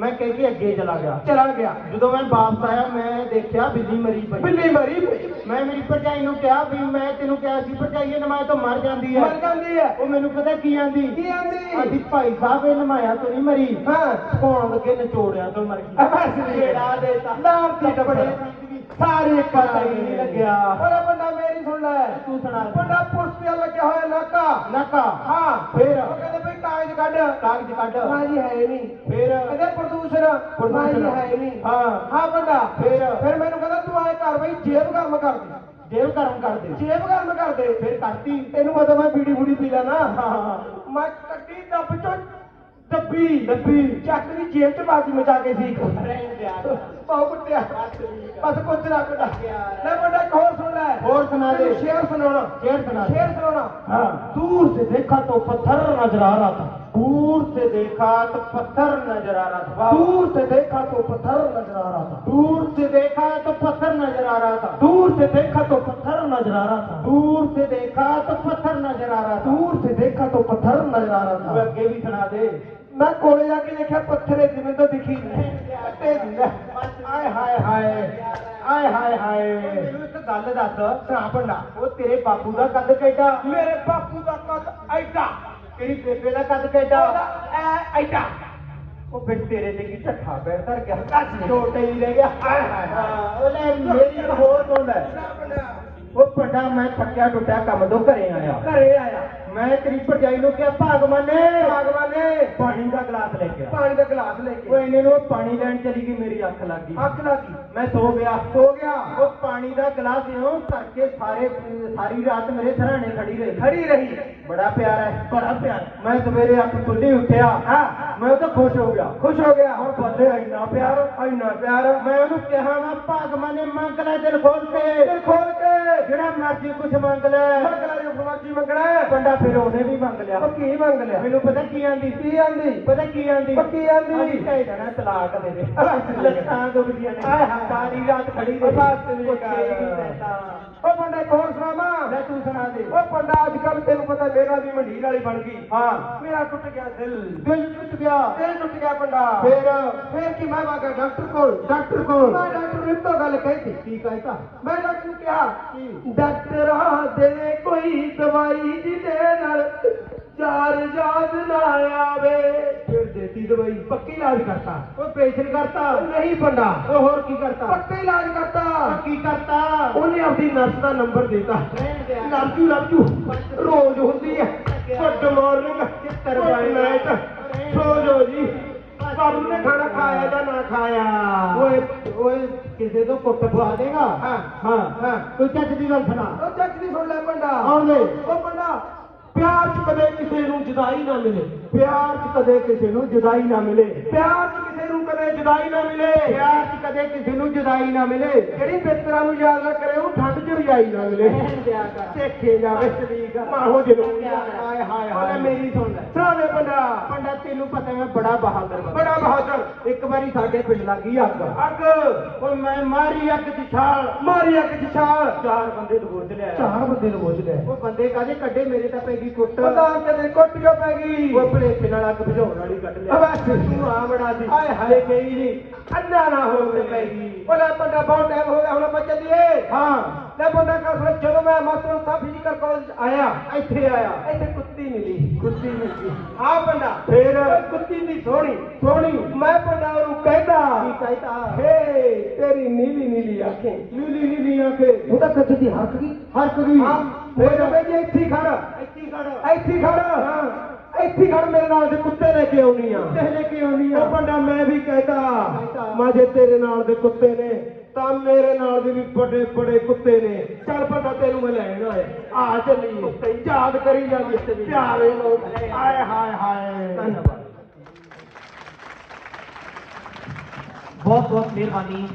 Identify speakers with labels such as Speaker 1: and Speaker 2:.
Speaker 1: ਮੈਂ ਕਹਿ ਕੇ ਅੱਗੇ ਚਲਾ ਗਿਆ।
Speaker 2: ਚਲਾ ਗਿਆ।
Speaker 1: ਜਦੋਂ ਮੈਂ ਵਾਪਸ ਆਇਆ ਮੈਂ ਦੇਖਿਆ ਬਿੱਲੀ ਮਰੀ ਪਈ।
Speaker 2: ਬਿੱਲੀ ਮਰੀ ਪਈ।
Speaker 1: ਮੈਂ ਮੇਰੀ ਭਰਜਾਈ ਨੂੰ ਕਿਹਾ ਵੀ ਮੈਂ ਤੈਨੂੰ ਕਿਹਾ ਸੀ ਭਰਜਾਈ ਇਹ ਨਮਾਜ਼ ਤੋਂ ਮਰ ਜਾਂਦੀ ਹੈ।
Speaker 2: ਮਰ ਜਾਂਦੀ ਹੈ।
Speaker 1: ਉਹ ਮੈਨੂੰ ਪਤਾ ਕੀ ਆਂਦੀ?
Speaker 2: ਕੀ ਆਂਦੀ?
Speaker 1: ਅਸੀਂ ਭਾਈ ਸਾਹਿਬ ਇਹ ਨਮਾਇਆ ਤੋਂ ਨਹੀਂ ਮਰੀ।
Speaker 2: ਹਾਂ।
Speaker 1: ਕੋਣ ਲੱਗੇ ਨਚੋੜਿਆ ਤੋਂ ਮਰ ਗਈ। ਜਿਹੜਾ ਦੇਤਾ।
Speaker 2: ਨਾਮ ਦੀ
Speaker 1: ਕੱਪੜੇ
Speaker 2: ਟੱਪੜੇ ਸਾਰੇ
Speaker 1: ਪਤਾ ਹੀ ਨਹੀਂ ਲੱਗਿਆ।
Speaker 2: ਓਏ ਬੰਦਾ ਮੇਰੀ ਸੁਣ ਲੈ।
Speaker 1: ਤੂੰ ਸੁਣਾ।
Speaker 2: ਬੰਦਾ ਪੁਲਿਸ ਤੇ ਲੱਗਿਆ ਹੋਇਆ ਨਾਕਾ।
Speaker 1: ਨਕਾ।
Speaker 2: ਹਾਂ।
Speaker 1: ਫੇਰ?
Speaker 2: ਉਹ ਕਹਿੰਦੇ ਭਈ ਕਾਗਜ਼ ਕੱਢ।
Speaker 1: ਕਾਗਜ਼ ਕੱਢ।
Speaker 2: ਹਾਂ ਜੀ ਹੈ ਨਹੀਂ।
Speaker 1: ਫੇਰ?
Speaker 2: ਕਹਿੰਦੇ ਪ੍ਰਦੂਸ਼ਣ। ਜੀ ਹੈ ਨਹੀਂ।
Speaker 1: ਹਾਂ।
Speaker 2: ਹਾਂ ਬੰਦਾ।
Speaker 1: ਫੇਰ?
Speaker 2: ਫਿਰ ਮੈਨੂੰ ਕਹਿੰਦਾ ਤੂੰ ਆਏ ਕਰ ਬਈ ਜੇਬ ਗਰਮ ਕਰ ਦੇ।
Speaker 1: ਜੇਬ ਗਰਮ ਕਰ ਦੇ।
Speaker 2: ਜੇਬ ਗਰਮ ਕਰ ਦੇ।
Speaker 1: ਫਿਰ ਕਰਤੀ
Speaker 2: ਤੈਨੂੰ ਪਤਾ ਮੈਂ ਬੀੜੀ ਬੂੜੀ ਪੀ ਲੈਣਾ
Speaker 1: ਹਾਂ।
Speaker 2: ਮੈਂ ਕੱਢੀ ਡੱਬ ਚੋਂ ਡੱਬੀ ਡੱਬੀ ਚੱਕ ਦੀ ਜੇਬ ਚ ਬਾਜੀ ਮਚਾ ਕੇ ਸੀ ਪਾਉ ਕੁੱਟਿਆ ਬਸ ਕੁਝ ਨਾ ਕੁੱਟਾ ਲੈ ਬੰਦਾ ਇੱਕ ਹੋਰ ਸੁਣ ਲੈ
Speaker 1: ਹੋਰ ਸੁਣਾ ਦੇ
Speaker 2: ਤੈਨੂੰ ਸ਼ੇਰ ਸੁਣਾਉਣਾ
Speaker 1: शेर सुना दे।
Speaker 2: ਸ਼ੇਰ ਸੁਣਾਉਣਾ
Speaker 1: हाँ दूर से देखा तो पत्थर नजर आ रहा था दूर से देखा तो पत्थर नजर आ रहा था
Speaker 2: दूर से देखा तो पत्थर नजर आ रहा था
Speaker 1: दूर से देखा तो पत्थर नजर आ रहा था
Speaker 2: दूर से देखा तो पत्थर नजर आ रहा था
Speaker 1: दूर से देखा तो पत्थर नजर आ रहा था
Speaker 2: दूर से देखा तो पत्थर नजर आ
Speaker 1: तू
Speaker 2: रहा था
Speaker 1: अगे भी सुना दे
Speaker 2: ਮੈਂ ਕੋਲੇ ਜਾ ਕੇ ਦੇਖਿਆ ਪੱਥਰੇ ਜਿਵੇਂ ਤਾਂ ਦਿਖੀ ਦਿੰਦਾ
Speaker 1: ਆਏ ਹਾਏ ਹਾਏ ਆਏ ਹਾਏ ਹਾਏ। ਮੈਨੂੰ ਇੱਕ ਗੱਲ ਦੱਸ
Speaker 2: ਸੁਣਾ ਪੰਡਾ
Speaker 1: ਉਹ ਤੇਰੇ ਬਾਪੂ ਦਾ ਕੱਦ ਕਿੱਡਾ?
Speaker 2: ਮੇਰੇ ਬਾਪੂ ਦਾ ਕੱਦ ਐਡਾ।
Speaker 1: ਤੇਰੀ ਬੇਬੇ ਦਾ ਕੱਦ ਕਿੱਡਾ?
Speaker 2: ਐ ਐਡਾ।
Speaker 1: ਉਹ ਫਿਰ ਤੇਰੇ ਤੇ ਕੀ ਢੱਠਾ ਪੈਰ ਧਰ ਗਿਆ? ਕੱਸ ਛੋਟੇ ਹੀ ਰਹਿ ਗਿਆ। ਹਾਏ ਹਾਏ। ਹਾਏ ਉਹ ਲੈ ਮੇਰੀ ਹੋਰ ਸੁਣ ਲੈ। ਉਹ ਵੱਡਾ ਮੈਂ ਥੱਕਿਆ ਟੁੱਟਿਆ ਕੰਮ ਤੋਂ ਘਰੇ ਆਇਆ।
Speaker 2: ਘਰੇ ਆਇਆ।
Speaker 1: ਮੈਂ ਤੇਰੀ ਭਰਜਾਈ ਨੂੰ ਕਿਹਾ ਭਾਗਵਾਨੇ
Speaker 2: ਭਗਵਾਨ। ਨੇ
Speaker 1: ਪਾਣੀ ਦਾ ਗਲਾਸ ਲੈ ਕੇ ਆ।
Speaker 2: ਪਾਣੀ ਦਾ ਗਲਾਸ ਲੈ
Speaker 1: ਉਹ
Speaker 2: ਕੇ
Speaker 1: ਇਹਨੇ ਨੂੰ ਪਾਣੀ ਲੈਣ ਚਲੀ ਗਈ ਮੇਰੀ ਅੱਖ ਲੱਗ ਗਈ।
Speaker 2: ਅੱਖ ਲੱਗੀ
Speaker 1: ਮੈਂ ਸੋ ਗਿਆ।
Speaker 2: ਸੋ ਗਿਆ?
Speaker 1: ਉਹ ਪਾਣੀ ਦਾ ਗਲਾਸ ਇਉਂ ਧਰ ਕੇ ਸਾਰੇ ਸਾਰੀ ਰਾਤ ਮੇਰੇ ਸਰਾਣੇ ਖੜੀ ਰਹੀ।
Speaker 2: ਖੜੀ ਰਹੀ।
Speaker 1: ਬੜਾ ਪਿਆਰ ਹੈ। ਬੜਾ ਪਿਆਰ। ਮੈਂ ਸਵੇਰੇ ਅੱਖ ਖੁੱਲੀ ਉੱਠਿਆ।
Speaker 2: ਹਾਂ।
Speaker 1: ਮੈਂ ਤਾਂ ਖੁਸ਼ ਹੋ ਗਿਆ।
Speaker 2: ਖੁਸ਼ ਹੋ ਗਿਆ।
Speaker 1: ਹੁਣ ਬੰਦੇ ਇੰਨਾ ਪਿਆਰ
Speaker 2: ਇੰਨਾ ਪਿਆਰ।
Speaker 1: ਮੈਂ ਉਹਨੂੰ ਕਿਹਾ ਮੈਂ ਭਾਗਵਾਨੇ ਮੰਗ ਲੈ ਦਿਲ ਖੋਲ ਕੇ।
Speaker 2: ਦਿਲ ਖੋਲ ਕੇ।
Speaker 1: ਜਿਹੜਾ ਮਰਜ਼ੀ ਕੁਝ ਮੰਗ ਲੈ।
Speaker 2: ਮੰਗਲਾ ਜੋ ਫਲਾਜੀ ਮੰਗਣਾ।
Speaker 1: ਬੰਦਾ ਫਿਰ ਉਹਨੇ ਵੀ ਮੰਗ ਲਿਆ।
Speaker 2: ਉਹ ਕੀ ਮੰਗ ਲਿਆ?
Speaker 1: ਮੈਨੂੰ ਪਤਾ ਕੀ ਆਂਦੀ
Speaker 2: ਕੀ ਆਂਦੀ?
Speaker 1: ਪਤਾ ਕੀ ਆਂਦੀ?
Speaker 2: ਕੀ ਆਂਦੀ?
Speaker 1: ਕਹਿ ਦੇਣਾ ਤਲਾਕ ਦੇ ਦੇ। ਲੱਤਾਂ ਦੁਖਦੀਆਂ ਨੇ। ਸਾਰੀ ਰਾਤ ਖੜੀ ਰਹੀ।
Speaker 2: ਬਸ ਉਹ ਇੱਕ ਹੋਰ ਸੁਣਾਵਾਂ?
Speaker 1: ਲੈ ਤੂੰ ਸੁਣਾ ਦੇ।
Speaker 2: ਉਹ ਪੰਡਾ ਅੱਜ ਕੱਲ ਤੈਨੂੰ ਪਤਾ ਮੇਰਾ ਵੀ ਮੰਡੀਰ ਵਾਲੀ ਬਣ ਗਈ।
Speaker 1: ਹਾਂ।
Speaker 2: ਮੇਰਾ ਟੁੱਟ ਗਿਆ ਦਿਲ।
Speaker 1: ਦਿਲ ਟੁੱਟ ਗਿਆ।
Speaker 2: ਦਿਲ ਟੁੱਟ ਗਿਆ ਪੰਡਾ
Speaker 1: ਫਿਰ?
Speaker 2: ਫਿਰ ਕੀ ਮੈਂ ਵਾਗਾ ਡਾਕਟਰ ਕੋਲ?
Speaker 1: ਡਾਕਟਰ ਕੋਲ।
Speaker 2: ਮੈਂ ਡਾਕਟਰ ਨੂੰ ਇੱਕੋ ਗੱਲ ਕਹੀ
Speaker 1: ਕੀ ਕਹਿਤਾ?
Speaker 2: ਮੈਂ ਡਾਕਟਰ ਨੂੰ ਕਿਹਾ? ਡਾਕਟਰਾਂ ਦੇ ਕੋਈ ਦਵਾਈ ਜਿਹਦੇ ਨਾਲ ਚਾਰ ਯਾਦ ਨਾ ਆਵੇ।
Speaker 1: ਦਵਾਈ
Speaker 2: ਪੱਕੀ ਇਲਾਜ ਕਰਤਾ।
Speaker 1: ਉਹ ਆਪਰੇਸ਼ਨ ਕਰਤਾ।
Speaker 2: ਨਹੀਂ ਪੰਡਾ
Speaker 1: ਉਹ ਹੋਰ ਕੀ ਕਰਤਾ?
Speaker 2: ਪੱਕਾ ਇਲਾਜ ਕਰਤਾ।
Speaker 1: ਕੀ ਕਰਤਾ?
Speaker 2: ਉਹਨੇ ਆਪਣੀ ਨਰਸ ਦਾ ਨੰਬਰ ਦਿੱਤਾ। ਲਵਜੂ ਲਵਜੂ ਰੋਜ਼ ਹੁੰਦੀ ਹੈ। ਗੁੱਡ ਮਾਰਨਿੰਗ
Speaker 1: ਚਿੱਤਰ ਬਾਈ।
Speaker 2: ਨਾਈਟ ਸੋ ਜੋ। ਬਾਬੂ ਨੇ ਖਾਣਾ ਖਾਇਆ ਜਾਂ ਨਾ ਖਾਇਆ?
Speaker 1: ਓਏ ਓਏ ਕਿਸੇ ਤੋਂ ਕੁੱਟ ਪਵਾ ਦੇਗਾ?
Speaker 2: ਹਾਂ।
Speaker 1: ਹਾਂ ਕੋਈ ਚੱਜ ਦੀ ਗੱਲ ਸੁਣਾ।
Speaker 2: ਉਹ ਚੱਕ ਦੀ ਸੁਣ ਲੈ ਪੰਡਾ
Speaker 1: ਆਉਣ ਦੇ।
Speaker 2: ਉਹ ਪਿਆਰ ਚ ਕਦੇ ਕਿਸੇ ਨੂੰ ਜੁਦਾਈ ਨਾ ਮਿਲੇ।
Speaker 1: ਪਿਆਰ ਚ ਕਦੇ ਕਿਸੇ ਨੂੰ ਜੁਦਾਈ ਨਾ ਮਿਲੇ।
Speaker 2: ਪਿਆਰ ਚ ਕਿਸੇ ਨੂੰ ਕਦੇ ਜੁਦਾਈ ਨਾ ਮਿਲੇ।
Speaker 1: ਪਿਆਰ ਚ ਕਦੇ ਕਿਸੇ ਨੂੰ ਜੁਦਾਈ ਨਾ ਮਿਲੇ।
Speaker 2: ਜਿਹੜੀ ਬਿਸਤਰਾ ਨੂੰ ਯਾਦ ਨਾ ਕਰੇ ਉਹ ਠੰਡ ਚ ਰਜਾਈ ਨਾ ਮਿਲੇ। ਦੇਖੇ ਜਾਵੇ
Speaker 1: ਆ।
Speaker 2: ਮਾਹੋ ਜਨੂ
Speaker 1: ਹਾਏ ਹਾਏ
Speaker 2: ਉਹਨੇ
Speaker 1: ਹਾਏ
Speaker 2: ਮੇਰੀ ਸੁਣ ਲੈ ਸੁਣੇ ਪੰਡਾ
Speaker 1: ਪੰਡਾ ਤੈਨੂੰ ਪਤਾ ਮੈਂ ਬੜਾ ਬਹਾਦਰ ਬੰਦਾ।
Speaker 2: ਬੜਾ ਬਹਾਦਰ।
Speaker 1: ਇੱਕ ਵਾਰੀ ਸਾਡੇ ਪਿੰਡ ਲੱਗੀ ਅੱਗ।
Speaker 2: ਅੱਗ।
Speaker 1: ਓਏ ਮੈਂ ਮਾਰੀ ਅੱਗ ਦੀ ਛਾਲ।
Speaker 2: ਮਾਰੀ ਅੱਗ ਚ ਛਾਲ।
Speaker 1: ਚਾਰ ਬੰਦੇ ਦਬੋਚ ਲਿਆ
Speaker 2: ਚਾਰ ਬੰਦੇ ਨੂੰ ਪੁੱਛ ਲਿਆ
Speaker 1: ਉਹ ਬੰਦੇ ਕਾਹਦੇ? ਕੱਢੇ ਮੇਰੇ ਤਾਂ ਪੈ ਗਈ ਕੁੱਟ।
Speaker 2: ਪਤਾ ਕਦੇ ਕੁੱਟ ਕਿਉਂ ਪੈ ਗਈ।
Speaker 1: ਉਹ ਭਲੇਖੇ ਨਾਲ ਅੱਗ ਬੁਝਾਉਣ ਵਾਲੀ ਕੱਢ ਲਿਆ।
Speaker 2: ਬਸ।
Speaker 1: ਤੂੰ ਆ ਬੜਾ ਸੀ
Speaker 2: ਹਾਏ ਹਾਏ।
Speaker 1: ਗਈ ਜੀ
Speaker 2: ਅੰਨਾ ਨਾ ਹੋ ਤੇ ਪੈ ਗਈ ਉਹਦਾ ਪੰਡਾ ਬਹੁਤ ਟਾਈਮ ਹੋ ਗਿਆ ਹੁਣ ਆਪਾਂ ਚੱਲੀਏ।
Speaker 1: ਹਾਂ।
Speaker 2: ਲੈ ਬੰਦਾ ਕਰ ਫਿਰ ਜਦੋਂ ਮੈਂ ਮਾਸਟਰ ਸਾਹਿਬ ਫਿਜ਼ੀਕਲ ਕਾਲਜ ਆਇਆ
Speaker 1: ਇੱਥੇ ਆਇਆ।
Speaker 2: ਇੱਥੇ ਕੁੱਤੀ ਮਿਲੀ।
Speaker 1: ਕੁੱਤੀ ਮਿਲੀ।
Speaker 2: ਆ ਬੰਦਾ।
Speaker 1: ਫੇਰ?
Speaker 2: ਕੁੱਤੀ ਦੀ ਸੋਹਣੀ।
Speaker 1: ਸੋਹਣੀ।
Speaker 2: ਮੈਂ ਬੰਦਾ ਉਹਨੂੰ ਕਹਿੰਦਾ
Speaker 1: ਕੀ ਕਹਿਤਾ?
Speaker 2: ਹੇ ਤੇਰੀ ਨੀਲੀ ਨੀਲੀ ਅੱਖਾਂ
Speaker 1: ਨੀਲੀ ਨੀਲੀ ਆਂਖੇ।
Speaker 2: ਉਹਦਾ ਕੱਚ ਦੀ ਹਰਕ ਗਈ।
Speaker 1: ਹਰਕ ਗਈ।
Speaker 2: ਫੇਰ ਮੈਂ ਜੀ ਇੱਥੇ ਖੜ।
Speaker 1: ਇੱਥੇ ਖੜ।
Speaker 2: ਇੱਥੇ ਖੜ।
Speaker 1: ਹਾਂ।
Speaker 2: ਇੱਥੇ ਖੜ ਮੇਰੇ ਨਾਲ ਦੇ ਕੁੱਤੇ ਲੈ ਕੇ ਆਉਣੀ ਆ।
Speaker 1: ਲੈ ਕੇ ਆਉਣੀ ਆ।
Speaker 2: ਉਹ ਬੰਦਾ ਮੈਂ ਵੀ
Speaker 1: ਕਹਿਤਾ।
Speaker 2: ਮੈਂ ਜੇ ਤੇਰੇ ਨਾਲ ਦੇ ਕੁੱਤੇ ਨੇ ਤਾਂ ਮੇਰੇ ਨਾਲ ਦੇ ਵੀ ਵੱਡੇ ਵੱਡੇ ਕੁੱਤੇ ਨੇ। ਚੱਲ ਬੰਦਾ ਤੈਨੂੰ ਮੈਂ ਲੈਣ ਆਇਆ। ਆ ਚੱਲੀਏ। ਯਾਦ ਕਰੀ ਜਾਂਦੀ ਪਿਆਰੇ ਲੋਕ।
Speaker 1: ਹਾਏ ਹਾਏ ਹਾਏ।
Speaker 2: ਧੰਨਵਾਦ।
Speaker 3: ਬਹੁਤ ਬਹੁਤ ਮਿਹਰਬਾਨੀ।